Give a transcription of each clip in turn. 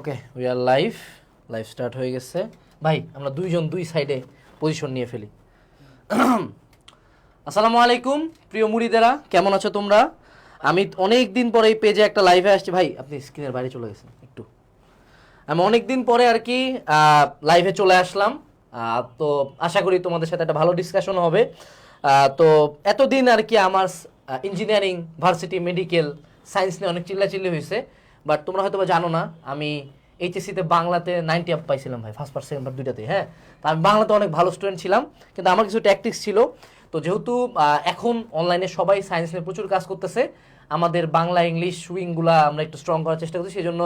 Okay we are live live start হয়ে গেছে। ভাই, আমরা দুইজন দুই সাইডে পজিশন নিয়ে ফেলি। আসসালামু আলাইকুম, প্রিয় মুড়িদেরা, কেমন আছো তোমরা? আমি অনেক দিন পরে এই পেজে একটা লাইভে আসছি। ভাই, আপনি স্ক্রিনের বাইরে চলে গেছেন, একটু। আমি অনেক দিন পরে আর কি লাইভে চলে আসলাম। তো আশা করি তোমাদের সাথে একটা ভালো ডিসকাশন হবে। তো এতদিন আর কি আমার ইঞ্জিনিয়ারিং ভার্সিটি মেডিকেল সায়েন্স নিয়ে অনেক চিল্লাচিল্লি হয়েছে। বাট তোমরা হয়তো জানো না, আমি এইচএসসিতে বাংলাতে নাইনটি আপ পাইছিলাম ভাই ফার্স্ট পার্ট সেকেন্ড দুইটাতে হ্যাঁ? তো আমি বাংলাতে অনেক ভালো স্টুডেন্ট ছিলাম কিন্তু আমার কিছু ট্যাকটিক্স ছিল। তো যেহেতু এখন অনলাইনে সবাই সায়েন্স নিয়ে প্রচুর কাজ করতেছে আমাদের বাংলা ইংলিশ সুইংগুলা আমরা একটু স্ট্রং করার চেষ্টা করছি সেই জন্য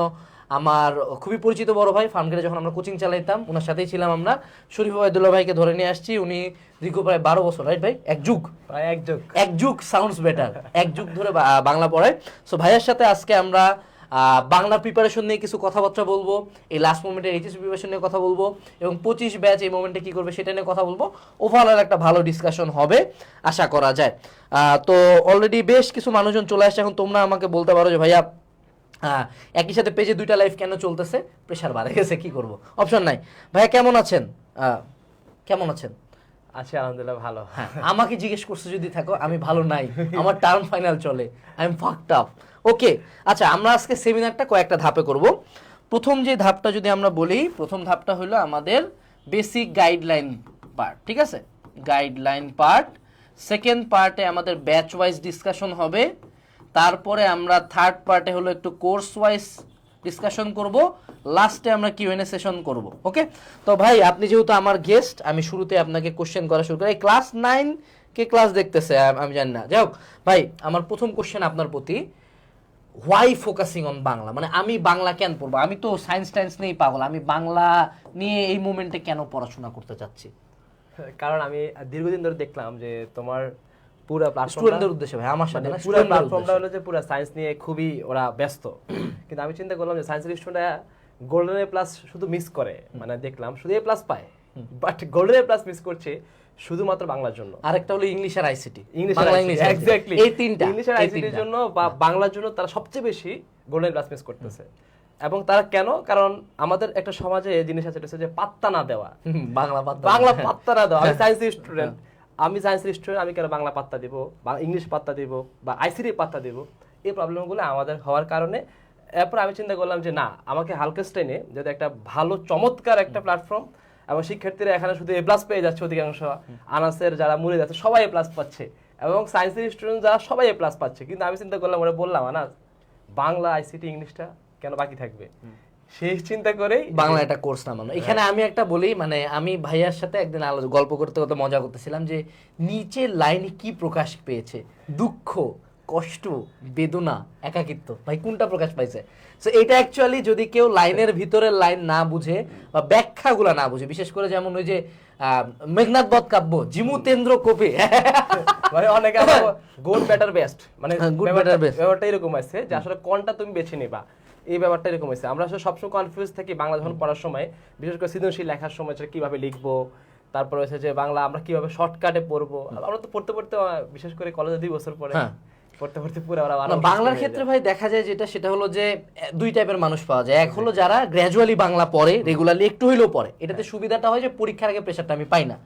আমার খুবই পরিচিত বড় ভাই ফার্মগেটে যখন আমরা কোচিং চালাইতাম ওনার সাথেই ছিলাম আমরা। শরীফ আবদুল্লাহ ভাইকে ধরে নিয়ে আসছি উনি দীর্ঘ প্রায় বারো বছর রাইট ভাই? এক যুগ। প্রায় এক যুগ। এক যুগ সাউন্ডস বেটার এক যুগ ধরে বাংলা পড়ায়। সো ভাইয়ের সাথে আজকে আমরা বাংলা প্রিপারেশন নিয়ে কিছু কথাবার্তা বলব এই লাস্ট মোমেন্টে এইচএস প্রিপারেশন নিয়ে কথা বলব এবং পঁচিশ ব্যাচ এই মোমেন্টে কি করবে সেটা নিয়ে কথা বলব। ওভারঅল একটা ভালো ডিসকাশন হবে আশা করা যায়। তো অলরেডি বেশ কিছু মানুষজন চলে আসছে এখন তোমরা আমাকে বলতে পারো যে ভাইয়া একই সাথে পেজে দুইটা লাইফ কেন চলতেছে? প্রেশার বাড়ে গেছে কি করব? অপশন নাই। ভাইয়া কেমন আছেন? আহ, কেমন আছেন? আছে আলহামদুলিল্লাহ ভালো। হ্যাঁ আমাকে জিজ্ঞেস করছ যদি থাকো আমি ভালো নাই। আমার টার্ম ফাইনাল চলে। I am fucked up okay আচ্ছা আমরা আজকে সেমিনারটা কয়েকটা ধাপে করব। প্রথম যে ধাপটা যদি আমরা বলি, প্রথম ধাপটা হলো আমাদের বেসিক গাইডলাইন পার্ট ঠিক আছে? গাইডলাইন পার্ট সেকেন্ড পার্টে আমাদের ব্যাচ ওয়াইজ ডিসকাশন হবে, তারপরে আমরা থার্ড পার্টে হলো একটু কোর্স ওয়াইজ ডিসকাশন করব লাস্টে আমরা কিউএনএ সেশন করব ওকে তো ভাই, আপনি যেহেতু আমার গেস্ট আমি শুরুতে আপনাকে কোশ্চেন করা শুরু করি। ক্লাস নাইন কে ক্লাস দেখতেছে আমি জানি না। যাই হোক, ভাই, আমার প্রথম কোশ্চেন আপনার প্রতি। Why focusing on Bangla? মানে আমি বাংলা কেন পড়ব? আমি তো সায়েন্স টাইন্স নিয়েই পাগল। আমি বাংলা নিয়ে এই মোমেন্টে কেন পড়াশোনা করতে চাচ্ছি? কারণ আমি দীর্ঘদিন ধরে দেখলাম যে তোমার পুরো স্টুডেন্টদের উদ্দেশ্যে ভাই আমার সাথে মানে পুরো প্ল্যাটফর্মটা হলো যে পুরো সায়েন্স নিয়ে খুবই ওরা ব্যস্ত। কিন্তু আমি চিন্তা করলাম যে সায়েন্সের স্টুডেন্টরা গোল্ডেন এ প্লাস শুধু মিস করে। মানে দেখলাম শুধু এ প্লাস পায়। But golden A plus miss করছে। শুধুমাত্র বাংলার জন্য। আরেকটা হলো ইংলিশ আর ICT English Bangla English exactly এই তিনটা ইংলিশ আর আইসিটির জন্য বা বাংলার জন্য তারা সবচেয়ে বেশি গোল্ডেন ক্লাস মিস করতেছে। এবং তারা কেন? কারণ আমাদের একটা সমাজে এই জিনিস আছে যে পাত্তা না দেওয়া। বাংলা দাও। বাংলা পাত্তা না দেওয়া। আমি সায়েন্সের স্টুডেন্ট আমি সায়েন্সের স্টুডেন্ট আমি কেন বাংলা পাত্তা দিব? বা ইংলিশ পাত্তা দিব? বা আইসিডি পাত্তা দিব? এই প্রবলেমগুলো আমাদের হওয়ার কারণে এরপর আমি চিন্তা করলাম যে না আমাকে হালকা হালকেস্টাইনে যদি একটা ভালো চমৎকার একটা প্ল্যাটফর্ম এবং শিক্ষার্থীরা এখানে শুধু এ প্লাস পেয়ে যাচ্ছে অধিকাংশ আনাসের যারা মুড়ে যাচ্ছে সবাই এ প্লাস পাচ্ছে। এবং সায়েন্সের স্টুডেন্ট যারা সবাই এ প্লাস পাচ্ছে। কিন্তু আমি চিন্তা করলাম ওরা বললাম না বাংলা আইসিটি ইংলিশটা কেন বাকি থাকবে? সেই চিন্তা করেই বাংলা একটা কোর্স নামানো এখানে আমি একটা বলি মানে আমি ভাইয়ার সাথে একদিন আলো- গল্প করতে করতে মজা করতেছিলাম যে নিচের লাইনে কি প্রকাশ পেয়েছে? দুঃখ। কষ্ট বেদনা একাকিত্ব। ভাই কোনটা প্রকাশ পাইছে? সো এটা অ্যাকচুয়ালি যদি কেউ লাইনের ভিতরের লাইন না বুঝে বা ব্যাখ্যাগুলো না বুঝে বিশেষ করে যেমন ওই যে মেঘনাথ বধ কাব্য জিমুতেন্দ্র কপি। মানে অনেকে গুড বেটার বেস্ট। মানে হ্যাঁ, ব্যাপারটা- better, best. ব্যাপারটা এরকম আছে যে আসলে কোনটা তুমি বেছে নিবা? এই ব্যাপারটা এরকম আছে। আমরা আসলে সবসময় কনফিউজ থাকি বাংলা যখন পড়ার সময় বিশেষ করে সৃজনশীল লেখার সময় সেটা কীভাবে লিখব? তারপর হচ্ছে যে বাংলা আমরা কীভাবে শর্টকাটে পড়ব? আমরা তো পড়তে পড়তে বিশেষ করে কলেজে দুই বছর পরে। পড়তে পড়তে পুরো বাংলার ক্ষেত্রে ভাই দেখা যায় যেটা সেটা হলো যে দুই টাইপের মানুষ পাওয়া যায়। এক হলো যারা গ্র্যাজুয়ালি বাংলা পড়ে রেগুলারলি একটু হইলেও পড়ে। এটাতে সুবিধাটা হয় যে পরীক্ষার আগে প্রেশারটা আমি পাই না।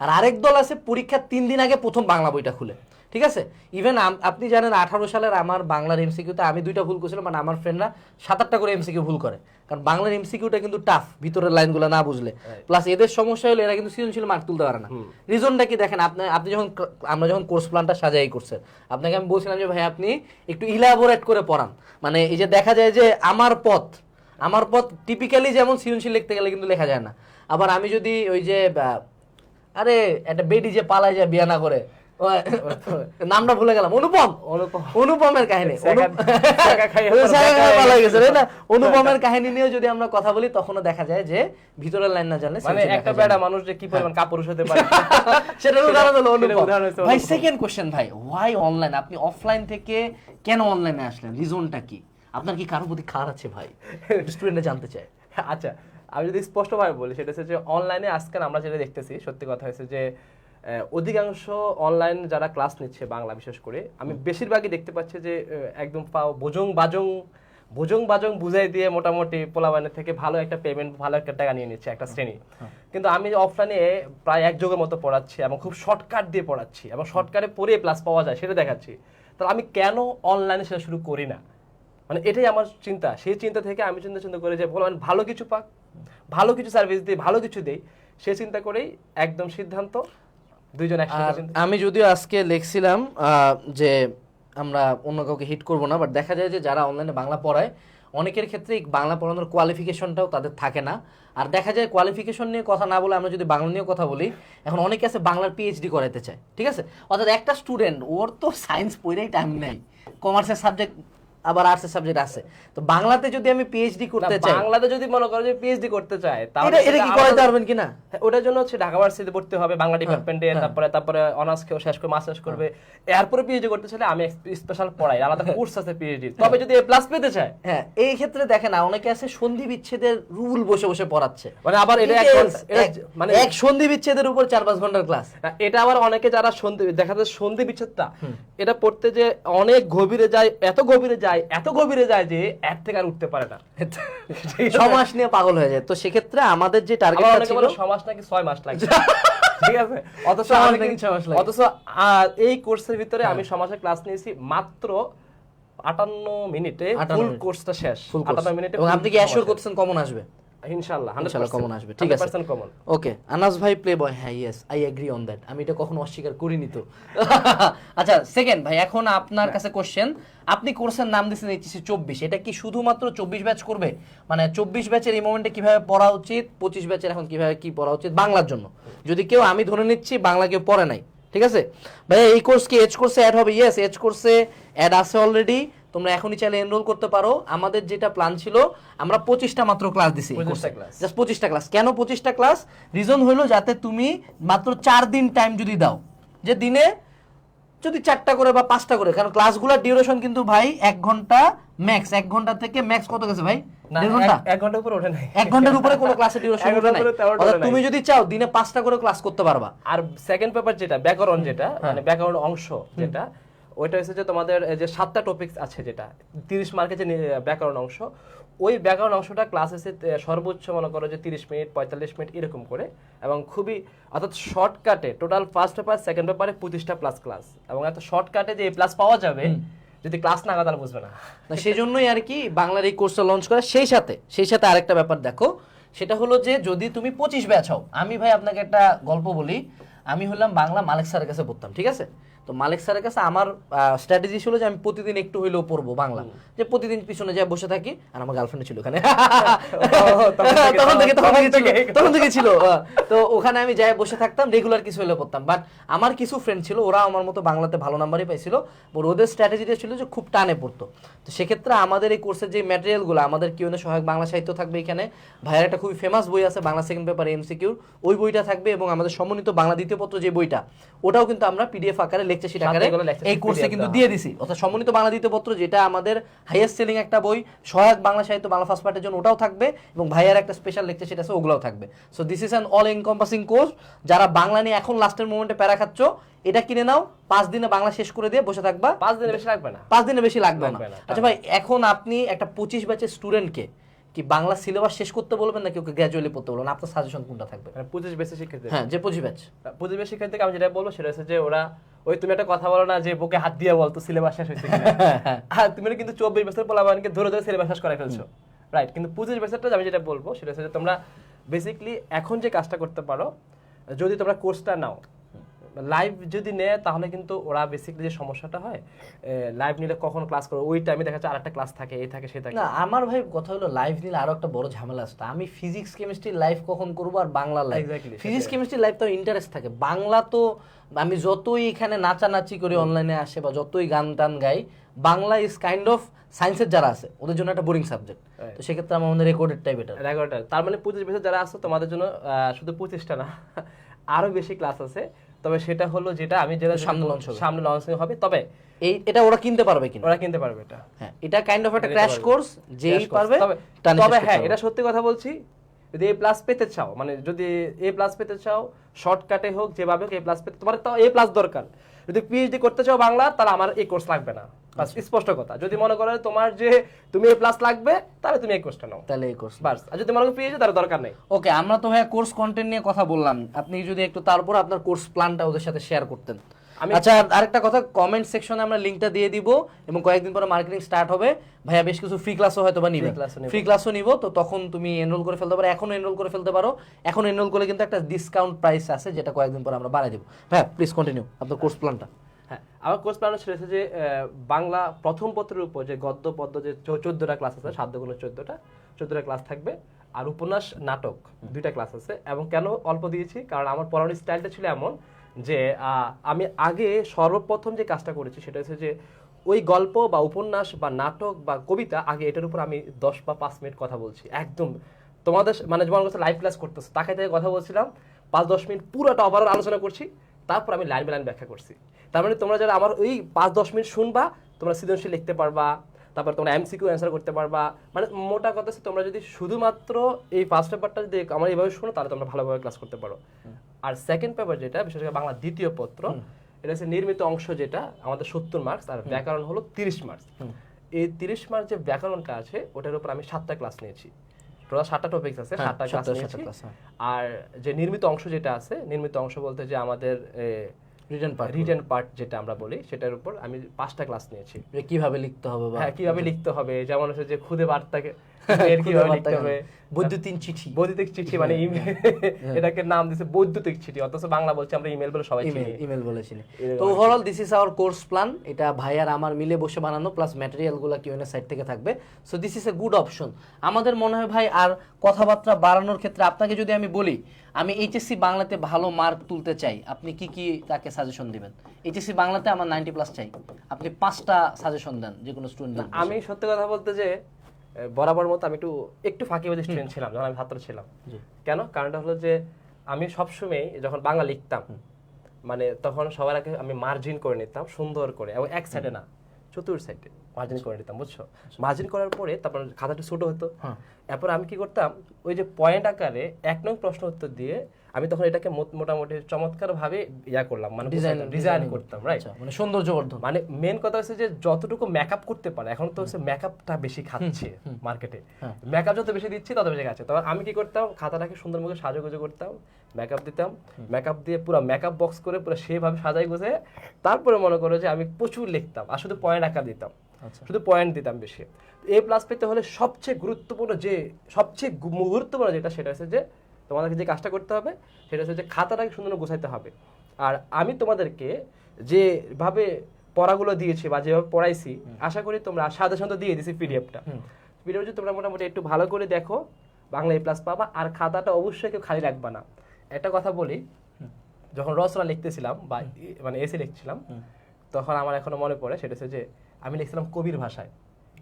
আর আরেক দল আছে পরীক্ষার তিন দিন আগে প্রথম বাংলা বইটা খুলে। ঠিক আছে? ইভেন আপনি জানেন আঠারো সালের আমার বাংলার এমসিকিউতে আমি দুইটা ভুল করছিলাম মানে আমার ফ্রেন্ডরা সাত আটটা করে এমসিকিউ ভুল করে। কারণ বাংলার এমসিকিউটা কিন্তু টাফ ভিতরের লাইনগুলো না বুঝলে। প্লাস এদের সমস্যা হলো এরা কিন্তু সৃজনশীল মার্ক তুলতে পারে না। রিজনটা কি দেখেন? আপনি আপনি যখন আমরা যখন কোর্স প্ল্যানটা সাজাই করছেন আপনাকে আমি বলছিলাম যে ভাই আপনি একটু ইলাবোরেট করে পড়ান। মানে এই যে দেখা যায় যে আমার পথ আমার পথ টিপিক্যালি যেমন সৃজনশীল লিখতে গেলে কিন্তু লেখা যায় না। আবার আমি যদি ওই যে আরে একটা বেডি যে পালায় যায় বিয়া না করে নামটা ভুলে গেলাম। অনুপম। অনুপম। অনুপমের কাহিনী। হয়ে গেছে। তাই না? অনুপমের কাহিনী নিয়েও যদি আমরা কথা বলি তখনও দেখা যায় যে ভিতরের লাইন না জানলে মানে একটা বেড়া মানুষ যে কি পরিমাণ কাপুরুষ হতে পারে। সেটার উদাহরণ হলো অনুপম। ভাই সেকেন্ড কোশ্চেন ভাই হোয়াই অনলাইন আপনি অফলাইন থেকে কেন অনলাইনে আসলেন? রিজনটা কি? আপনার কি কারোর প্রতি খার আছে ভাই? স্টুডেন্টে জানতে চায়। আচ্ছা আমি যদি স্পষ্টভাবে বলি সেটা হচ্ছে যে অনলাইনে আজকাল আমরা যেটা দেখতেছি সত্যি কথা হচ্ছে যে অধিকাংশ অনলাইন যারা ক্লাস নিচ্ছে বাংলা বিশেষ করে আমি বেশিরভাগই দেখতে পাচ্ছি যে একদম পাও বোজং বাজং বুজং বাজং বুঝাই দিয়ে মোটামুটি পোলাবানের থেকে ভালো একটা পেমেন্ট ভালো একটা টাকা নিয়ে নিচ্ছে একটা শ্রেণি। কিন্তু আমি অফলাইনে প্রায় এক যুগের মতো পড়াচ্ছি এবং খুব শর্টকাট দিয়ে পড়াচ্ছি এবং শর্টকাটে পড়ে প্লাস পাওয়া যায় সেটা দেখাচ্ছি। তাহলে আমি কেন অনলাইনে সেটা শুরু করি না? মানে এটাই আমার চিন্তা। সেই চিন্তা থেকে আমি চিন্তা চিন্তা করে যে বলবেন ভালো কিছু পাক ভালো কিছু সার্ভিস দিই ভালো কিছু দেই। সে চিন্তা করেই একদম সিদ্ধান্ত দুইজন একসাথে আমি যদিও আজকে লিখছিলাম যে আমরা অন্য কাউকে হিট করব না বাট দেখা যায় যে যারা অনলাইনে বাংলা পড়ায় অনেকের ক্ষেত্রে বাংলা পড়ানোর কোয়ালিফিকেশনটাও তাদের থাকে না। আর দেখা যায় কোয়ালিফিকেশন নিয়ে কথা না বলে আমরা যদি বাংলা নিয়ে কথা বলি এখন অনেকে আছে বাংলার পিএইচডি করাইতে চায় ঠিক আছে? অর্থাৎ একটা স্টুডেন্ট ওর তো সায়েন্স পড়েই টাইম নেই। কমার্সের সাবজেক্ট আবার আর্টসের সাবজেক্ট আছে। তো বাংলাতে যদি আমি পিএইচডি করতে চাই বাংলাতে যদি মনে করো যে পিএইচডি করতে চায় তাহলে এটা কি করাইতে পারবেন কিনা? হ্যাঁ, ওটার জন্য হচ্ছে ঢাকা ভার্সিটিতে পড়তে হবে বাংলা ডিপার্টমেন্টে তারপরে তারপরে অনার্স কেউ শেষ করে মাস্টার্স করবে। এরপরে পিএইচডি করতে চাইলে আমি স্পেশাল পড়াই আলাদা কোর্স আছে পিএইচডি তবে যদি এ প্লাস পেতে চায় হ্যাঁ এই ক্ষেত্রে দেখেন না অনেকে আছে সন্ধি বিচ্ছেদের রুল বসে বসে পড়াচ্ছে। মানে আবার এটা এক- মানে এক সন্ধি বিচ্ছেদের উপর চার পাঁচ ঘণ্টার ক্লাস এটা আবার অনেকে যারা সন্ধি দেখা যায় সন্ধি বিচ্ছেদটা এটা পড়তে যে অনেক গভীরে যায় এত গভীরে যায় এত গভীরে যায় যে এক থেকে আর উঠতে পারে না। সমাস নিয়ে পাগল হয়ে যায়। তো সেক্ষেত্রে আমাদের যে টার্গেট ছিল ছ ছমাস নাকি ছয় মাস লাগে ঠিক আছে? অথচ ছয় মাস আমি নাকি ছয় মাস লাগে। অথচ এই কোর্সের ভিতরে আমি সমাজের ক্লাস নিয়েছি মাত্র আটান্ন মিনিটে 58 ফুল কোর্সটা শেষ। আটান্ন মিনিটে আপনি কি অ্যাসিওর সমাজ করতেছেন কমন আসবে। ইনশাআল্লাহ ইনশাআল্লাহ কমন আসবে ঠিক আছে। পার্সেন্ট কমন ওকে আনাস ভাই প্লে বয় হ্যাঁ yes I agree on that আমি এটা কখনো অস্বীকার করিনি তো। আচ্ছা সেকেন্ড ভাই এখন আপনার কাছে কোশ্চেন আপনি কোর্সের নাম দিয়েছেন এইচএসসি চব্বিশ। এটা কি শুধুমাত্র চব্বিশ ব্যাচ করবে? মানে চব্বিশ ব্যাচের এই মোমেন্টে কীভাবে পড়া উচিত? পঁচিশ ব্যাচের এখন কীভাবে কি পড়া উচিত? বাংলার জন্য। যদি কেউ আমি ধরে নিচ্ছি বাংলা কেউ পড়ে নাই ঠিক আছে? ভাই এই কোর্স কি এজ কোর্সে অ্যাড হবে? ইয়েস এজ কোর্সে অ্যাড আছে অলরেডি তোমরা এখনই চাইলে এনরোল করতে পারো। আমাদের যেটা প্ল্যান ছিল আমরা পঁচিশটা মাত্র ক্লাস দিছি জাস্ট পঁচিশটা ক্লাস কেন পঁচিশটা ক্লাস রিজন হলো যাতে তুমি মাত্র চার দিন টাইম যদি দাও। যে দিনে যদি চারটা করে বা পাঁচটা করে কারণ ক্লাসগুলোর ডিউরেশন কিন্তু ভাই এক ঘণ্টা ম্যাক্স এক ঘণ্টা থেকে ম্যাক্স কত গেছে ভাই? দেড় ঘণ্টা। এক- এক ঘণ্টার উপর ওঠে নাই। এক ঘণ্টার উপরে কোনো ক্লাসের ডিউরেশন এক ঘণ্টার উপরে তেরোটা ওঠে ওঠে নাই। তুমি যদি চাও দিনে পাঁচটা করে ক্লাস করতে পারবা। আর সেকেন্ড পেপার যেটা ব্যাকরণ যেটা হ্যাঁ। মানে ব্যাকরণ অংশ যেটা ওইটা হচ্ছে যে তোমাদের যে সাতটা টপিকস আছে যেটা তিরিশ মার্কের যে ব্যাকরণ অংশ ওই ব্যাকরণ অংশটা ক্লাস এসে সর্বোচ্চ মনে করো যে তিরিশ মিনিট পঁয়তাল্লিশ মিনিট এরকম করে এবং খুবই অর্থাৎ শর্টকাটে টোটাল ফার্স্ট পেপার সেকেন্ড পেপারে পঁচিশটা প্লাস ক্লাস এবং এত শর্টকাটে যে প্লাস পাওয়া যাবে যদি ক্লাস না তাহলে বুঝবে না। না সেই জন্যই আর কি বাংলার এই কোর্সটা লঞ্চ করা সেই সাথে সেই সাথে আরেকটা ব্যাপার দেখো সেটা হলো যে যদি তুমি পঁচিশ ব্যাচ হও আমি ভাই আপনাকে একটা গল্প বলি আমি হলাম বাংলা মালিক স্যারের কাছে পড়তাম ঠিক আছে? তো মালিক স্যারের কাছে আমার স্ট্র্যাটেজি ছিল যে আমি প্রতিদিন একটু হইলেও পড়ব বাংলা। যে প্রতিদিন পিছনে যাই বসে থাকি আর আমার গার্লফ্রেন্ড ছিল ওখানে। তখন থেকে তখন থেকে তখন থেকে ছিল তো ওখানে আমি যাই বসে থাকতাম রেগুলার কিছু হলে পড়তাম। বাট আমার কিছু ফ্রেন্ড ছিল ওরা আমার মতো বাংলাতে ভালো নাম্বারই পাইছিল ওদের স্ট্র্যাটেজিটা ছিল যে খুব টানে পড়তো। তো সেক্ষেত্রে আমাদের এই কোর্সের যে ম্যাটেরিয়ালগুলো আমাদের কি কিউ সহায়ক বাংলা সাহিত্য থাকবে এখানে। ভাইয়ের একটা খুবই ফেমাস বই আছে বাংলা সেকেন্ড পেপার এমসিকিউর ওই বইটা থাকবে এবং আমাদের সমন্বিত বাংলা দ্বিতীয় পত্র যে বইটা ওটাও কিন্তু আমরা পিডিএফ আকারে লেকচার শিট আকারে সাথে এগুলো lecture এই কোর্সে কিন্তু দিয়ে দিছি। অর্থাৎ সমন্বিত বাংলা দ্বিতীয় পত্র যেটা আমাদের হাইয়েস্ট সেলিং একটা বই সহায়ক বাংলা সাহিত্য বাংলা ফার্স্ট পার্টের জন্য ওটাও থাকবে এবং ভাইয়ার একটা স্পেশাল লেকচার সেটা আছে ওগুলোও থাকবে। So this is an all encompassing course যারা বাংলা নিয়ে এখন লাস্টের মোমেন্টে প্যারা খাচ্ছ এটা কিনে নাও পাঁচ দিনে বাংলা শেষ করে দিয়ে বসে থাকবা। পাঁচ দিনের বেশি লাগবে না। পাঁচ দিনে বেশি লাগবে না। লাগবে না, আচ্ছা ভাই এখন আপনি একটা পঁচিশ ব্যাচের স্টুডেন্টকে কি বাংলা সিলেবাস শেষ করতে বলবেন নাকি ওকে গ্র্যাজুয়ালি পড়তে বলবেন? আপনার সাজেশন কোনটা থাকবে? মানে পঁচিশ বেশি শিক্ষার্থী হ্যাঁ যে পঁচিশ ব্যাচ পঁচিশ বেশি শিক্ষার্থীকে আমি যেটা বলব সেটা হচ্ছে যে ওরা ওই তুমি একটা কথা বলো না যে বুকে হাত দিয়ে বলতো সিলেবাস শেষ হয়েছে কিনা। হ্যাঁ তুমি কিন্তু চব্বিশ বছর পোলাবানকে ধরে ধরে সিলেবাস শেষ করে ফেলছো। রাইট কিন্তু পঁচিশ বছরটা আমি যেটা বলব সেটা হচ্ছে যে তোমরা বেসিকলি এখন যে কাজটা করতে পারো যদি তোমরা কোর্সটা নাও লাইভ যদি নেয় তাহলে কিন্তু ওরা বেসিকলি যে সমস্যাটা হয় লাইভ নিলে কখন ক্লাস করো ওই টাইমে দেখা যাচ্ছে আরেকটা ক্লাস থাকে এই থাকে সে থাকে। না আমার ভাই কথা হলো লাইভ নিলে আরও একটা বড় ঝামেলা আসতো আমি ফিজিক্স কেমিস্ট্রি লাইভ কখন করব আর Bangla live physics. Chemistry live তো ইন্টারেস্ট থাকে। বাংলা তো আমি যতই এখানে নাচানাচি করি অনলাইনে আসে বা যতই গান টান গাই বাংলা ইজ কাইন্ড অফ সায়েন্সের যারা আছে ওদের জন্য একটা বোরিং সাবজেক্ট তো সেক্ষেত্রে আমার মনে রেকর্ডেডটাই বেটার এগারোটা তার মানে পঁচিশ বছর যারা আসছো তোমাদের জন্য শুধু পঁচিশটা না আরও বেশি ক্লাস আছে। তবে সেটা হলো যেটা আমি যেটা সামনে লঞ্চ হবে। সামনে লঞ্চ হবে। তবে এই এটা ওরা কিনতে পারবে কিনা? ওরা কিনতে পারবে এটা। হ্যাঁ এটা কাইন্ড অফ একটা ক্র্যাশ কোর্স যেই পারবে তবে তবে হ্যাঁ এটা সত্যি কথা বলছি যদি এ প্লাস পেতে চাও মানে যদি এ প্লাস পেতে চাও শর্টকাটে হোক যেভাবে হোক এ প্লাস পেতে তোমার তো এ প্লাস দরকার। যদি পিএইচডি করতে চাও বাংলা তাহলে আমার এই কোর্স লাগবে না। বাস স্পষ্ট কথা। যদি মনে করো তোমার যে তুমি প্লাস লাগবে তাহলে তুমি এই কোর্সটা নাও। তাহলে এই কোর্স বাস আর যদি মনে করো পেয়ে তাহলে দরকার নেই। ওকে আমরা তো ভাইয়া কোর্স কন্টেন্ট নিয়ে কথা বললাম। আপনি যদি একটু তারপর আপনার কোর্স প্ল্যানটা ওদের সাথে শেয়ার করতেন। আচ্ছা আরেকটা কথা কমেন্ট সেকশনে আমরা লিংকটা দিয়ে দিব এবং কয়েকদিন পরে মার্কেটিং স্টার্ট হবে। ভাইয়া বেশ কিছু ফ্রি ক্লাসও হয়তো বা নিবে। ফ্রি ক্লাসও নিব তো তখন তুমি এনরোল করে ফেলতে পারো। এখন এনরোল করে ফেলতে পারো। এখন এনরোল করলে কিন্তু একটা ডিসকাউন্ট প্রাইস আছে যেটা কয়েকদিন পরে আমরা বাড়াই দেবো। ভাইয়া প্লিজ কন্টিনিউ আপনার কোর্স প্ল্যানটা হ্যাঁ আমার কোর্স প্ল্যান ছিল যে বাংলা প্রথম পত্রের উপর যে গদ্য পদ্য যে চোদ্দটা ক্লাস আছে সাধ্য গুণ চোদ্দটা চোদ্দটা ক্লাস থাকবে। আর উপন্যাস নাটক দুইটা ক্লাস আছে। এবং কেন অল্প দিয়েছি? কারণ আমার পড়ানোর স্টাইলটা ছিল এমন যে আমি আগে সর্বপ্রথম যে কাজটা করেছি সেটা হচ্ছে যে ওই গল্প বা উপন্যাস বা নাটক বা কবিতা আগে এটার উপর আমি দশ বা পাঁচ মিনিট কথা বলছি। একদম তোমাদের মানে যেমন লাইভ ক্লাস করতেছে। তাকে তাকে কথা বলছিলাম। পাঁচ দশ মিনিট পুরোটা ওভারঅল আলোচনা করছি। তারপর আমি লাইন বাই লাইন ব্যাখ্যা করছি। তার মানে তোমরা যারা আমার ওই পাঁচ দশ মিনিট শুনবা তোমরা সৃজনশীল লিখতে পারবা তারপর তোমরা এমসিকিউ অ্যান্সার করতে পারবা। মানে মোটা কথা হচ্ছে তোমরা যদি শুধুমাত্র এই ফার্স্ট পেপারটা যদি আমার এইভাবে শোনো তাহলে তোমরা ভালোভাবে ক্লাস করতে পারো। আর সেকেন্ড পেপার যেটা বিশেষ করে বাংলা দ্বিতীয় পত্র এটা হচ্ছে নির্মিত অংশ যেটা আমাদের সত্তর মার্কস আর ব্যাকরণ হলো তিরিশ মার্কস এই তিরিশ মার্ক যে ব্যাকরণটা আছে ওটার উপর আমি সাতটা ক্লাস নিয়েছি। টোটাল সাতটা টপিকস আছে হ্যাঁ, সাতটা ক্লাস হ্যাঁ। আর যে নির্মিত অংশ যেটা আছে নির্মিত অংশ বলতে যে আমাদের রিটার্ন পার্ট রিটেন পার্ট যেটা আমরা বলি সেটার উপর আমি পাঁচটা ক্লাস নিয়েছি। কীভাবে লিখতে হবে বা হ্যাঁ কীভাবে লিখতে হবে যেমন হচ্ছে যে খুদে বার্তাকে এর খুদে লিখতে হবে? বৈদ্যুতিন চিঠি। বৈদ্যুতিক চিঠি মানে ইমেল। এটাকে নাম দিছে বৈদ্যুতিক চিঠি অথচ বাংলা বলছি আমরা ইমেল বলে সবাই চিনি। ইমেল Email তো overall this is our course plan এটা ভাই আর আমার মিলে বসে বানানো প্লাস ম্যাটেরিয়ালগুলো কিউএনএ সাইট থেকে থাকবে। So this is a good option আমাদের মনে হয় ভাই আর কথাবার্তা বাড়ানোর ক্ষেত্রে আপনাকে যদি আমি বলি আমি এইচএসসি বাংলাতে ভালো মার্ক তুলতে চাই আপনি কি কি তাকে সাজেশন দিবেন? এইচএসসি বাংলাতে আমার নাইনটি প্লাস চাই। আপনি পাঁচটা সাজেশন দেন যে কোনো স্টুডেন্ট আমি সত্যি কথা বলতে যে বরাবর মতো আমি একটু একটু ফাঁকিবাজি স্টুডেন্ট ছিলাম যখন আমি ছাত্র ছিলাম। কেন? কারণটা হলো যে আমি সবসময় যখন বাংলা লিখতাম মানে তখন সবার আগে আমি মার্জিন করে নিতাম সুন্দর করে এবং এক সাইডে না চতুর সাইডে মার্জিন করে নিতাম বুঝছ? মার্জিন করার পরে তারপর খাতাটা ছোট হতো। হ্যাঁ। এরপর আমি কি করতাম? ওই যে পয়েন্ট আকারে এক নং প্রশ্ন উত্তর দিয়ে আমি তখন এটাকে মোটামুটি চমৎকার ভাবে ইয়া করলাম মানে ডিজাইন ডিজাইন করতাম রাইট মানে সৌন্দর্যবর্ধন। মানে মেন কথা হচ্ছে যে যতটুকু মেকআপ করতে পারে এখন তো হচ্ছে মেকআপটা বেশি খাচ্ছে মার্কেটে হ্যাঁ। মেকআপ যত বেশি দিচ্ছে তত বেশি খাচ্ছে। তখন আমি কি করতাম খাতাটাকে সুন্দর মুখে সাজুগুজু করতাম মেকআপ দিতাম মেকআপ দিয়ে পুরো মেকআপ বক্স করে পুরো সেভাবে সাজাই গুছে তারপরে মনে করো যে আমি প্রচুর লিখতাম আর শুধু পয়েন্ট আকার দিতাম আচ্ছা। শুধু পয়েন্ট দিতাম বেশি। এ প্লাস পেতে হলে সবচেয়ে গুরুত্বপূর্ণ যে সবচেয়ে গুরুত্বপূর্ণ যেটা সেটা হচ্ছে যে তোমাদেরকে যে কাজটা করতে হবে সেটা হচ্ছে যে খাতাটাকে সুন্দর গোছাইতে হবে। আর আমি তোমাদেরকে যেভাবে পড়াগুলো দিয়েছি বা যেভাবে পড়াইছি আশা করি তোমরা সাথে সাথে দিয়ে দিছি পিডিএফটা। পিডিএফ যদি তোমরা মোটামুটি একটু ভালো করে দেখো বাংলা এ প্লাস পাবা আর খাতাটা অবশ্যই কেউ খালি রাখবা না। একটা কথা বলি যখন রচনা লিখতেছিলাম বা মানে এসে লিখছিলাম তখন আমার এখনও মনে পড়ে সেটা হচ্ছে যে আমি লিখছিলাম কবির ভাষায়।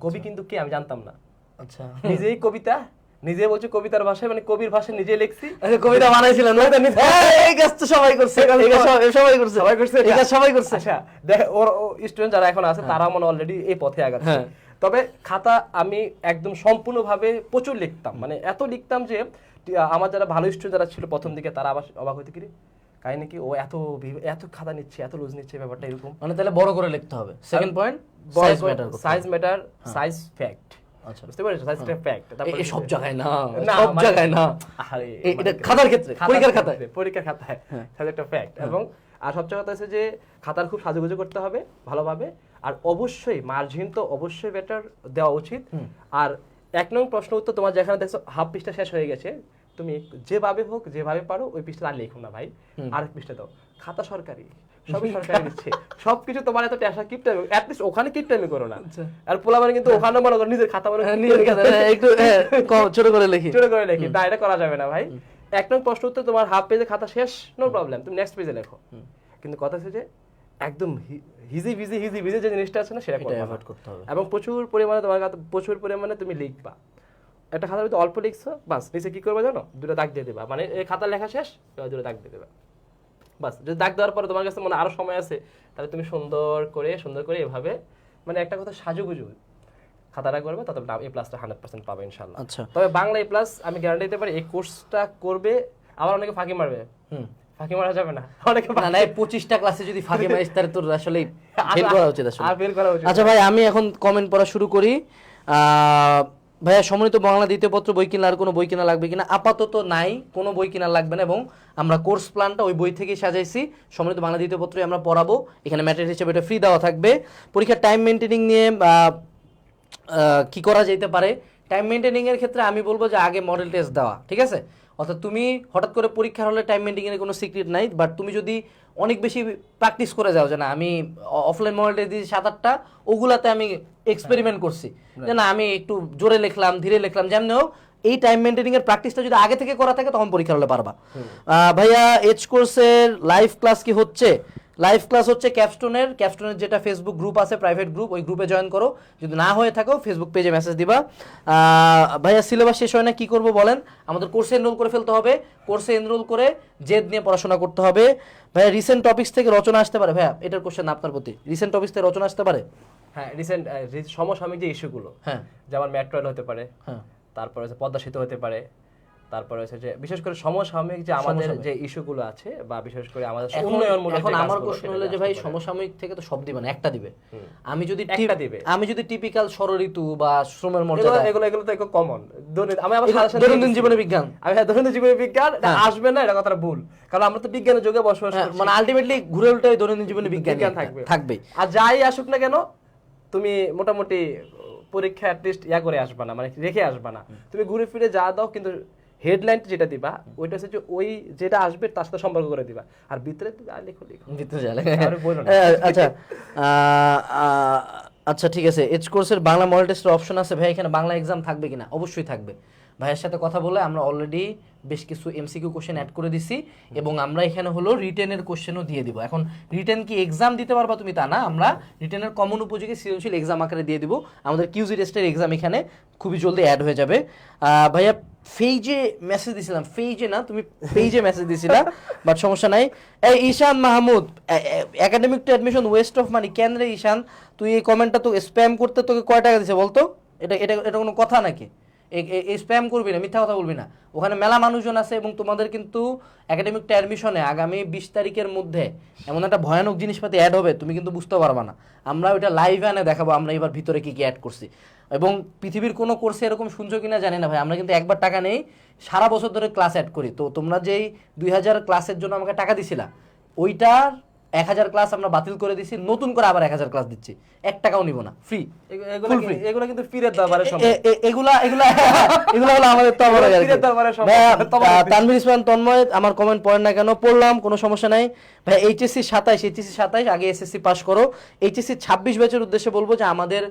কবি কিন্তু কে আমি জানতাম না। আচ্ছা। নিজেই কবিতা নিজে বলছি কবিতার ভাষায় মানে কবির ভাষায় নিজে লিখছি। কবিতা বানাইছিলেন না? হ্যাঁ, এই কাজ তো সবাই করছে সবাই- করছে। সবাই করছে এই কাজ সবাই করছে। আচ্ছা দেখ ওর স্টুডেন্ট যারা এখন আছে তারা মনে অলরেডি এই পথে আগাচ্ছে। হ্যাঁ। তবে খাতা আমি একদম সম্পূর্ণভাবে প্রচুর লিখতাম। মানে এত লিখতাম যে আমার যারা ভালো স্টুডেন্ট যারা ছিল প্রথম দিকে তারা আবার অবাক হইতে কি? কাহিনী কি? ও এত এত খাতা নিচ্ছে এত লুজ নিচ্ছে ব্যাপারটা এরকম? মানে তাহলে বড় করে লিখতে হবে। Second point size matter size matter size fact বুঝতে পেরেছ? সাইজ ফ্যাক্ট এ- এ সব জায়গায় না না, সব জায়গায় না। আরে, এটা খাতার ক্ষেত্রে পরীক্ষার খাতায়। পরীক্ষার খাতায়। তাহলে ফ্যাক্ট এবং আর সবচেয়ে কথা হচ্ছে যে খাতার খুব সাজুগুজু করতে হবে ভালোভাবে। আর অবশ্যই মার্জিন তো অবশ্যই বেটার দেওয়া উচিত। আর এক নং প্রশ্ন উত্তর তোমার যেখানে দেখছ হাফ পৃষ্ঠা শেষ হয়ে গেছে। তুমি যেভাবে হোক যেভাবে পারো ওই পৃষ্ঠা আর লিখো না ভাই। আরেক পৃষ্ঠা দাও। খাতা সরকারি। সবই সরকারি দিচ্ছে। সবকিছু তোমার এত অ্যাটলিস্ট ওখানে কিপটামি করো না। আর পোলা মানে কিন্তু ওখানে মনে করো নিজের খাতা মানে হ্যাঁ, হ্যাঁ, একটু হ্যাঁ, ছোট করে লিখি। ছোট করে লিখি না এটা করা যাবে না ভাই। এক নং প্রশ্ন উত্তর তোমার হাফ পেজে খাতা শেষ নো প্রবলেম তুমি নেক্সট পেজে লেখো। কিন্তু কথা হচ্ছে যে একদম হিজি বিজি হিজি বিজি যে জিনিসটা আছে না সেটা। অ্যাভয়েড করতে হবে। এবং প্রচুর পরিমাণে তোমার প্রচুর পরিমাণে তুমি লিখবা। একটা খাতার ভিতরে অল্প লিখছো বাস নিচে কি করবে জানো? দুটো দাগ দিয়ে দেবা। মানে এই খাতা লেখা শেষ দুটো দাগ দিয়ে দেবা। বাস যদি দাগ দেওয়ার পরে তোমার কাছে মনে হয় আরও সময় আছে তাহলে তুমি সুন্দর করে সুন্দর করে এভাবে মানে একটা কথা সাজুগুজু খাতাটা করবে তত এ প্লাসটা হান্ড্রেড পার্সেন্ট পাবে ইনশাল্লাহ আচ্ছা। তবে বাংলা এ প্লাস আমি গ্যারান্টি দিতে পারি এই কোর্সটা করবে আবার অনেকে ফাঁকি মারবে। হুম ফাঁকি মারা যাবে না। অনেকে না না পঁচিশটা ক্লাসে যদি ফাঁকে মারিস তাহলে তোর আসলে ফেল করা উচিত আসলে। আর ফেল করা উচিত। আচ্ছা ভাই আমি এখন কমেন্ট পড়া শুরু করি। আহ, ভাইয়া, সম্মানিত বাংলা দ্বিতীয় পত্র বই কিনা আর কোনো বই কিনা লাগবে কিনা? আপাতত নাই, কোনো বই কিনা লাগবে না এবং আমরা কোর্স প্ল্যানটা ওই বই থেকেই সাজাইছি। সম্মানিত বাংলা দ্বিতীয় পত্রই আমরা পড়াবো। এখানে ম্যাটেরিয়াল হিসেবে এটা ফ্রি দেওয়া থাকবে। পরীক্ষার টাইম মেনটেনিং নিয়ে কি করা যেতে পারে? টাইম মেনটেনিং এর ক্ষেত্রে আমি বলব যে আগে মডেল টেস্ট দেওয়া, ঠিক আছে? অর্থাৎ তুমি হঠাৎ করে পরীক্ষার হলে টাইম মেনটেনিং এর কোনো সিক্রেট নাই বাট তুমি যদি অনেক বেশি প্র্যাকটিস করে যাও যে না আমি অফলাইন মডেল দিয়ে দিয়েছি সাত আটটা ওগুলাতে আমি এক্সপেরিমেন্ট করছি। যে না আমি একটু জোরে লিখলাম ধীরে লিখলাম যেমনি হোক এই টাইম মেনটেনিং এর প্র্যাকটিসটা যদি আগে থেকে করা থাকে তখন পরীক্ষা হলে পারবা। ভাইয়া এইচ কোর্সের লাইভ ক্লাস কি হচ্ছে? লাইভ ক্লাস হচ্ছে ক্যাপস্টোনের ক্যাপস্টোনের যেটা ফেসবুক গ্রুপ আছে প্রাইভেট গ্রুপ ওই গ্রুপে জয়েন করো। যদি না হয়ে থাকো ফেসবুক পেজে মেসেজ দিবা। ভাইয়া সিলেবাস শেষ হয় না কি করব বলেন? আমাদের কোর্সে এনরোল করে ফেলতে হবে। কোর্সে এনরোল করে জেদ নিয়ে পড়াশোনা করতে হবে। ভাইয়া রিসেন্ট টপিক্স থেকে রচনা আসতে পারে। ভাইয়া এটার কোশ্চেন আপনার প্রতি। রিসেন্ট টপিক্স থেকে রচনা আসতে পারে? হ্যাঁ রিসেন্ট সমসাময়িক যে ইস্যুগুলো হ্যাঁ। যেমন মেট্রো রেল হতে পারে হ্যাঁ। তারপরে পদ্মা সেতু হতে পারে তারপরে হচ্ছে যে বিশেষ করে সমসাময়িক যে আমাদের যে ইস্যুগুলো আছে বা বিশেষ করে আমাদের উন্নয়নমূলক এখন আমার প্রশ্ন হলো যে ভাই সমসাময়িক থেকে তো সব দিবে না একটা দিবে। আমি যদি একটা দিবে। আমি যদি টিপিক্যাল ষড়ঋতু বা শ্রমের মর্যাদা এগুলো এগুলো তো একটু কমন আমি suggestion দৈনন্দিন জীবনে বিজ্ঞান। আমি হ্যাঁ দৈনন্দিন জীবনে বিজ্ঞান এটা। আসবে না এটা কথাটা ভুল। কারণ আমরা তো বিজ্ঞানের যুগে বসবাস হ্যাঁ, মানে আলটিমেটলি ঘুরে উল্টে দৈনন্দিন জীবনে বিজ্ঞান বিজ্ঞান থাকবে। থাকবে। আর যাই আসুক না কেন তুমি মোটামুটি পরীক্ষা অ্যাটলিস্ট ইয়া করে আসবা না মানে রেখে আসবা না। তুমি ঘুরে ফিরে যা দাও কিন্তু হেডলাইন যেটা দিবা ওইটা হচ্ছে যে ওই যেটা আসবে তার সাথে সম্পর্ক করে দিবা। আর ভিতরে যা লিখো লিখো। ভিতরে বলো আচ্ছা আচ্ছা ঠিক আছে। এইচ কোর্সের বাংলা মডেল টেস্টের অপশন আছে। ভাই এখানে বাংলা এক্সাম থাকবে কিনা? অবশ্যই থাকবে। ভাইয়ের সাথে কথা বলে আমরা অলরেডি বেশ কিছু এমসিকিউ কোশ্চেন অ্যাড করে দিছি এবং আমরা এখানে হলো রিটেনের কোশ্চেনও দিয়ে দিব। এখন রিটেন কি এক্সাম দিতে পারবা তুমি? তা না আমরা রিটেনের কমন উপযোগী সৃজনশীল এক্সাম আকারে দিয়ে দিব। আমাদের কিউজি টেস্টের এক্সাম এখানে খুবই জলদি অ্যাড হয়ে যাবে। আহ, ভাইয়া ফেইজে মেসেজ দিছিলাম। ফেইজে না, তুমি পেজে মেসেজ দিছিলা বাট সমস্যা নাই। এই Ishan Mahmud academic to admission waste of money কেন রে ঈশান? তুই এই কমেন্টটা তো স্প্যাম করতে তোকে কয় টাকা দিছে বলতো? এটা এটা এটা কোনো কথা নাকি? এই স্প্যাম করবি না, মিথ্যা কথা বলবি না। ওখানে মেলা মানুষজন আছে এবং তোমাদের কিন্তু একাডেমিক অ্যাডমিশনে আগামী বিশ তারিখের মধ্যে এমন একটা ভয়ানক জিনিসপাতি অ্যাড হবে, তুমি কিন্তু বুঝতে পারবা না। আমরা ওইটা লাইভে আনে দেখাবো, আমরা এবার ভিতরে কি কি অ্যাড করছি। এবং পৃথিবীর কোনো কোর্সে এরকম শুনছো কিনা জানি না ভাই। আমরা কিন্তু একবার টাকা নেই, সারা বছর ধরে ক্লাস অ্যাড করি। তো তোমরা যেই দুই হাজার ক্লাসের জন্য আমাকে টাকা দিছিলা, ওইটার এক হাজার ক্লাস আমরা বাতিল করে দিছি নতুন করে আবার এক হাজার ক্লাস দিচ্ছি। এক টাকাও নিব না ফ্রি এগুলো কিন্তু এ- এ- এগুলা এগুলা এগুলা হলো আমাদের ফিরে। তানভীর ইসমান তন্ময় আমার কমেন্ট পড়েন না কেন? পড়লাম কোনো সমস্যা নাই। ভাই এইচএসসি সাতাইশ এইচএসসি সাতাইশ আগে এসএসসি পাস করো। এইচএসসি ছাব্বিশ ব্যাচের উদ্দেশ্যে বলব যে আমাদের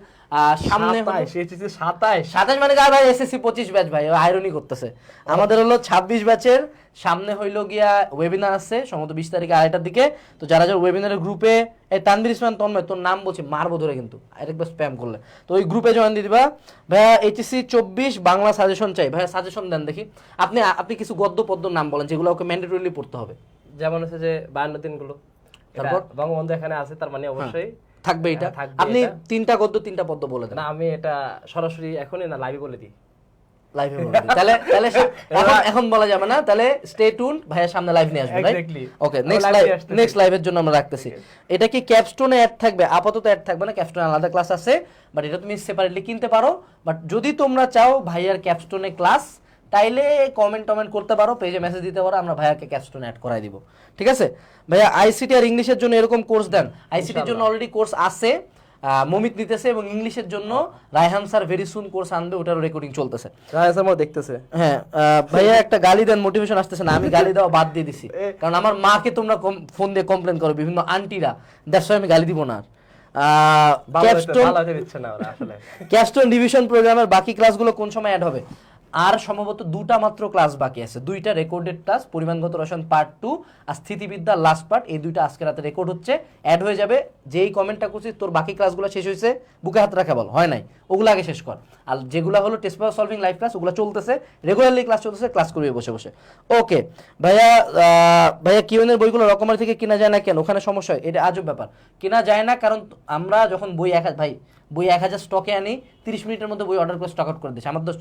সামনে হলো- সাতাইশ, সাতাইশ। মানে যা ভাই এসএসসি পঁচিশ ব্যাচ ভাই আয়রনি করতেছে। আমাদের হলো ছাব্বিশ ব্যাচের সামনে হইল গিয়া ওয়েবিনার আছে সম্ভবত বিশ তারিখে আড়াইটার দিকে। তো যারা যারা ওয়েবিনারের গ্রুপে এই তানভীর ইসমান তন্ময় তোর নাম বলছি মারবো ধরে কিন্তু। আরেকবার স্প্যাম করলে। তো ওই গ্রুপে জয়েন দিয়ে দিবা। ভাইয়া এইচএসসি চব্বিশ বাংলা সাজেশন চাই। ভাইয়া সাজেশন দেন দেখি। আপনি আপনি কিছু গদ্য পদ্য নাম বলেন যেগুলো ওকে ম্যান্ডেটরিলি পড়তে হবে। যেমন হচ্ছে যে বায়ান্ন দিনগুলো তারপর? বঙ্গবন্ধু এখানে আছে তার মানে অবশ্যই থাকবে এটা। হ্যাঁ, আপনি তিনটা গদ্য তিনটা পদ্য বলে দেন। না আমি এটা সরাসরি এখনই না লাইভে বলে দিই। লাইভে তাহলে তাহলে এখন এখন বলা যাবে না। তাহলে স্টে টুন ভাইয়া সামনে লাইভ নিয়ে আসবে. ওকে নেক্সট লাইভ নেক্সট লাইভের জন্য আমরা রাখতেছি। এটা কি ক্যাপস্টোনে অ্যাড থাকবে? আপাতত অ্যাড থাকবে না ক্যাপস্টোনে আলাদা ক্লাস আছে বাট এটা তুমি সেপারেটলি কিনতে পারো। বাট যদি তোমরা চাও ভাইয়ার ক্যাপস্টোনে ক্লাস তাইলে কমেন্ট টমেন্ট করতে পারো পেজে মেসেজ দিতে পারো আমরা ভাইয়াকে ক্যাপস্টোনে অ্যাড করাই দিব। ঠিক আছে? ভাইয়া আইসিটি আর ইংলিশের জন্য এরকম কোর্স দেন। আইসিটির জন্য অলরেডি কোর্স আছে। মমিত নিতেছে এবং ইংলিশের জন্য Raihan sir very soon course আনবে ওটারও রেকর্ডিং চলতেছে। রায়হান স্যার দেখতেছে। হ্যাঁ ভাইয়া একটা গালি দেন মোটিভেশন আসতেছে না আমি গালি দেওয়া বাদ দিয়ে দিছি। কারণ আমার মাকে তোমরা ফোন দিয়ে কমপ্লেন করো বিভিন্ন আন্টিরা দ্যাটস আমি গালি দিব না আর। ক্যাপস্টোন ডিভিশন প্রোগ্রামের বাকি ক্লাসগুলো কোন সময় অ্যাড হবে? আর সম্ভবত দুটা মাত্র ক্লাস বাকি আছে। দুইটা রেকর্ডেড ক্লাস পরিমাণগত রসায়ন পার্ট টু আর স্থিতিবিদ্যা লাস্ট পার্ট এই দুইটা আজকে রাতে রেকর্ড হচ্ছে। অ্যাড হয়ে যাবে। যেই কমেন্টটা করছিস, তোর বাকি ক্লাসগুলো শেষ হয়েছে, বুকে হাত রাখা বল, হয় নাই? ওগুলো আগে শেষ কর। আর যেগুলো হলো test paper solving live class ওগুলো চলতেছে। রেগুলারলি ক্লাস চলতেছে ক্লাস করবে বসে বসে। ওকে ভাইয়া ভাইয়া কিউএনের বইগুলো রকমারি থেকে কেনা যায় না কেন? ওখানে সমস্যা হয়। এটা আজব ব্যাপার। কেনা যায় না, কারণ আমরা যখন বই এক হাজার- ভাই, বই এক হাজার স্টকে আনি, তিরিশ মিনিটের মধ্যে বই অর্ডার করে স্টক আউট করে দিস আমার তো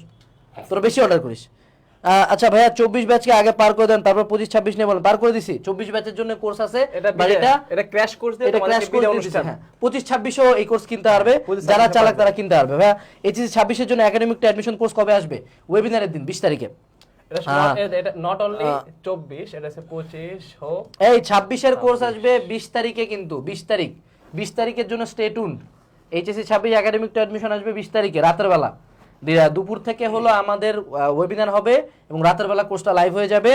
তোরা বেশি অর্ডার করিস। আচ্ছা ভাইয়া চব্বিশ ব্যাচকে আগে পার করে দেন তারপর পঁচিশ ছাব্বিশ নিয়ে বলেন। পার করে দিছি। চব্বিশ ব্যাচের জন্য কোর্স আছে এটা বাড়িটা এটা ক্র্যাশ কোর্স এটা ক্র্যাশ কোর্স অনুষ্ঠান। হ্যাঁ। পঁচিশ ছাব্বিশও এই কোর্স কিনতে পারবে। যারা চালাক তারা কিনতে পারবে। ভাইয়া এইচএসি ছাব্বিশের জন্য একাডেমিক অ্যাডমিশন কোর্স কবে আসবে? ওয়েবিনারের দিন বিশ তারিখে। হ্যাঁ। not- এটা- এটা নট অনলি 24 এটা হচ্ছে 25 হোক এই ছাব্বিশের কোর্স আসবে বিশ তারিখে কিন্তু বিশ তারিখ। বিশ তারিখের জন্য স্টে টুন এইচএসসি ছাব্বিশ একাডেমিক টু অ্যাডমিশন আসবে বিশ তারিখে রাতের বেলা। দুপুর থেকে হলো আমাদের ওয়েবিনার হবে এবং রাতের বেলা কোর্সটা লাইভ হয়ে যাবে।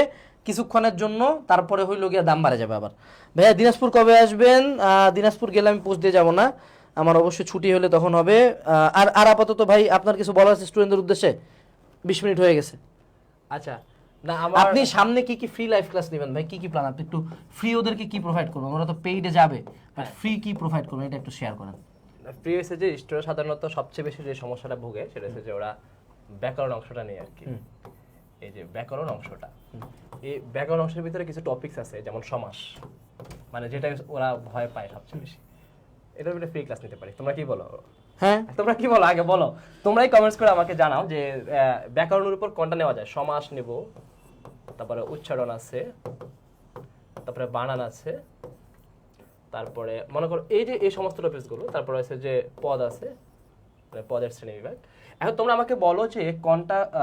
কিছুক্ষণের জন্য তারপরে হইল গিয়ে দাম বাড়ে যাবে আবার। ভাইয়া দিনাজপুর কবে আসবেন? দিনাজপুর গেলে আমি পোস্ট দিয়ে যাব না। আমার অবশ্যই ছুটি হলে তখন হবে। আর আর আপাতত ভাই আপনার কিছু বলার আছে স্টুডেন্টদের উদ্দেশ্যে? বিশ মিনিট হয়ে গেছে। আচ্ছা না আপনি সামনে কি কি ফ্রি লাইভ ক্লাস নেবেন ভাই? কি কি প্ল্যান আপনি একটু ফ্রি ওদেরকে কি প্রোভাইড করবেন? ওরা তো পেইডে যাবে। বাট ফ্রি কি প্রোভাইড করবেন? এটা একটু শেয়ার করেন। ফ্রি হয়েছে যে স্টুডেন্ট সাধারণত সবচেয়ে বেশি যে সমস্যাটা ভোগে সেটা হচ্ছে যে ওরা ব্যাকরণ অংশটা নিয়ে আর কি এই যে ব্যাকরণ অংশটা। এই ব্যাকরণ অংশের ভিতরে কিছু টপিকস আছে যেমন সমাস। মানে যেটা ওরা ভয় পায় সবচেয়ে বেশি। এটার ভিতরে ফ্রি ক্লাস নিতে পারি। তোমরা কি বলো? হ্যাঁ। তোমরা কি বলো? আগে বলো। তোমরাই কমেন্টস করে আমাকে জানাও যে ব্যাকরণের উপর কোনটা নেওয়া যায়? সমাস নেব তারপরে উচ্চারণ আছে তারপরে বানান আছে তারপরে মনে করো এই যে এই সমস্ত টপিকসগুলো তারপরে আছে যে পদ আছে মানে পদের শ্রেণি বিভাগ এখন তোমরা আমাকে বলো যে কোনটা আহ,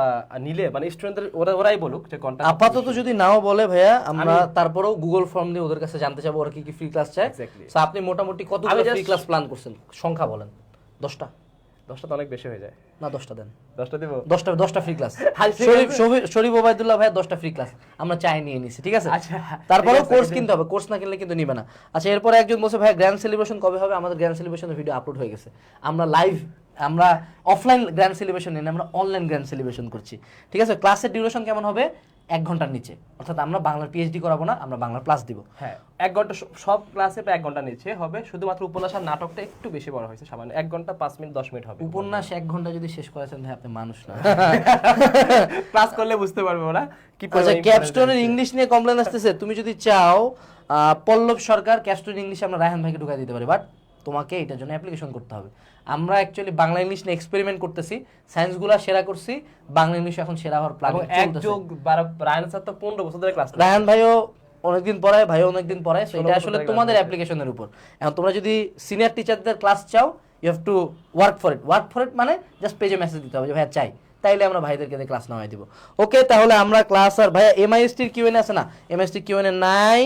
নিলে মানে স্টুডেন্টদের ওরা ওরাই বলুক যে কোনটা। আপাতত যদি নাও বলে ভাইয়া আমরা তারপরেও গুগল ফর্ম দিয়ে ওদের কাছে জানতে চাবো ওরা কি কি ফ্রি ক্লাস চায়. So আপনি মোটামুটি কত ফ্রি ক্লাস প্ল্যান করছেন? সংখ্যা বলেন দশটা। দশটা তো অনেক বেশি হয়ে যায়। না দশটা দেন। দশটা দিব? দশটা দশটা ফ্রি ক্লাস আচ্ছা, শরীফ ওবায়দুল্লাহ ভাই দশটা ফ্রি ক্লাস আমরা চাই নিয়ে নিছি ঠিক আছে? আচ্ছা, তারপরেও কোর্স কিনতে হবে কোর্স না কিনলে কিন্তু নিবে না। আচ্ছা এরপরে একজন বলছে ভাই গ্র্যান্ড সেলিব্রেশন কবে হবে? আমাদের গ্র্যান্ড সেলিব্রেশনের ভিডিও আপলোড হয়ে গেছে। আমরা লাইভ আমরা অফলাইন গ্র্যান্ড সেলিব্রেশন নিয়ে আমরা অনলাইন গ্র্যান্ড সেলিব্রেশন করছি। ঠিক আছে? ক্লাসের ডিউরেশন কেমন হবে? এক ঘণ্টার নিচে। অর্থাৎ আমরা বাংলার পিএইচডি করাবো না আমরা বাংলার প্লাস দিব। হ্যাঁ এক ঘণ্টা সব ক্লাসে প্রায় এক ঘণ্টা নিচে হবে শুধুমাত্র উপন্যাস আর নাটকটা একটু বেশি বড় হয়েছে সামান্য এক ঘণ্টা পাঁচ মিনিট দশ মিনিট হবে। উপন্যাস এক ঘণ্টা যদি শেষ করেছেন ভাই আপনি মানুষ না। ক্লাস করলে বুঝতে পারবে ওরা কি আচ্ছা ক্যাপস্টোনের ইংলিশ নিয়ে কমপ্লেন আসতেছে তুমি যদি চাও পল্লব সরকার ক্যাপস্টোন ইংলিশে আমরা রায়হান ভাইকে ঢুকাই দিতে পারি বাট তোমাকে এটার জন্য অ্যাপ্লিকেশন করতে হবে। আমরা অ্যাকচুয়ালি বাংলা ইংলিশ নিয়ে এক্সপেরিমেন্ট করতেছি সায়েন্সগুলো সেরা করছি বাংলা ইংলিশ এখন সেরা হওয়ার প্ল্যান এক যোগ রায়ন স্যার তো পনেরো বছর ধরে ক্লাস রায়হান ভাইও অনেকদিন পড়ায় ভাইও অনেকদিন পড়ায় so এটা আসলে তোমাদের অ্যাপ্লিকেশনের উপর। এখন তোমরা যদি সিনিয়র টিচারদের ক্লাস চাও you have to work for it work for it মানে জাস্ট পেজে মেসেজ দিতে হবে যে ভাইয়া চাই। তাইলে আমরা ভাইদেরকে ক্লাস নামাই দিব। ওকে তাহলে আমরা ক্লাস আর ভাইয়া এমআইএসটির কিউএন আছে না? এমআইএসটি কিউএন নাই।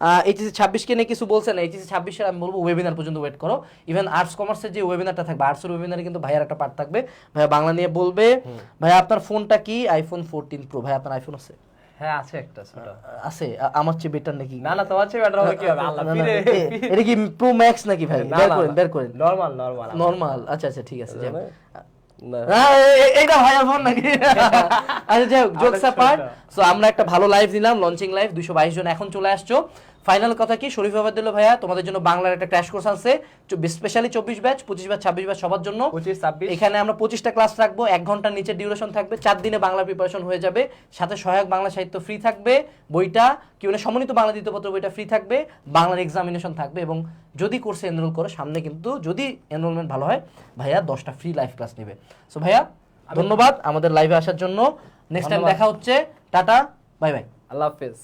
এইচএসি ছাব্বিশকে নিয়ে কিছু বলছেন এইচএসি ছাব্বিশের আমি বলব ওয়েবিনার পর্যন্ত ওয়েট করো। ইভেন আর্টস কমার্সের যে ওয়েবিনারটা থাকবে আর্টসের ওয়েবিনারে কিন্তু ভাইয়ার একটা পার্ট থাকবে। ভাইয়া বাংলা নিয়ে বলবে। ভাইয়া আপনার ফোনটা কি? আইফোন ফোরটিন প্রো ভাই আপনার আইফোন আছে? হ্যাঁ আছে একটা ছোট আছে? আমার চেয়ে বেটার নাকি? না না তোমার চেয়ে better হবে কি হবে? আল্লাহ না, না, ফিরে। এ- এটা কি প্রো ম্যাক্স নাকি ভাই? বের করেন বের করেন। নরমাল নরমাল নরমাল আচ্ছা আচ্ছা ঠিক আছে এইটা ভাইয়ার ফোন নাকি? আচ্ছা যাই হোক জোকস। সো আমরা একটা ভালো লাইভ দিলাম লঞ্চিং লাইভ দুইশো বাইশ জন এখন চলে আসছো। ফাইনাল কথা কি শরীফ আবাদুল্লাহ ভাইয়া তোমাদের জন্য বাংলার একটা ক্র্যাশ কোর্স আছে স্পেশালি চব্বিশ ব্যাচ পঁচিশ ব্যাচ ছাব্বিশ ব্যাচ সবার জন্য। এখানে আমরা পঁচিশটা ক্লাস রাখব এক ঘণ্টার নিচে ডিউরেশন থাকবে চার দিনে বাংলা প্রিপারেশন হয়ে যাবে। সাথে সহায়ক বাংলা সাহিত্য ফ্রি থাকবে বইটা কি মানে সমন্বিত বাংলা দ্বিতীয়পত্র বইটা ফ্রি থাকবে বাংলার এক্সামিনেশন থাকবে এবং যদি কোর্সে এনরোল করো সামনে কিন্তু যদি এনরোলমেন্ট ভালো হয় ভাইয়া দশটা ফ্রি লাইভ ক্লাস নেবে। সো ভাইয়া ধন্যবাদ আমাদের লাইভে আসার জন্য। Next time. দেখা হচ্ছে। টাটা বাই বাই আল্লাহ হাফেজ।